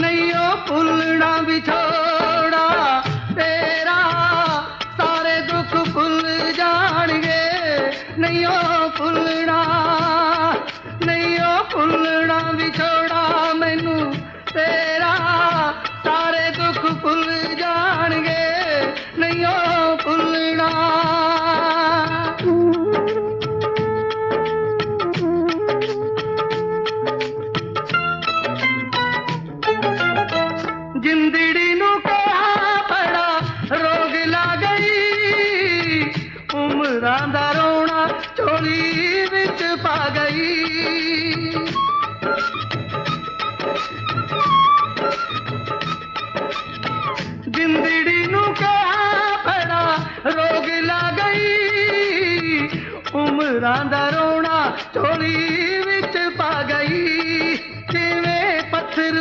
नैयो फुलना बिछोड़ा तेरा सारे दुख भुल जाएँगे नहीं फुलना नहीं फुल बिंदड़ी नु कहा बड़ा रोग ला गई। उम्र रोना चोली विच पा गई। जिंदड़ी नु कहा बड़ा रोग ला गई। उमरां दा रोना चोली विच पा गई। ਜਿਵੇਂ ਪੱਥਰ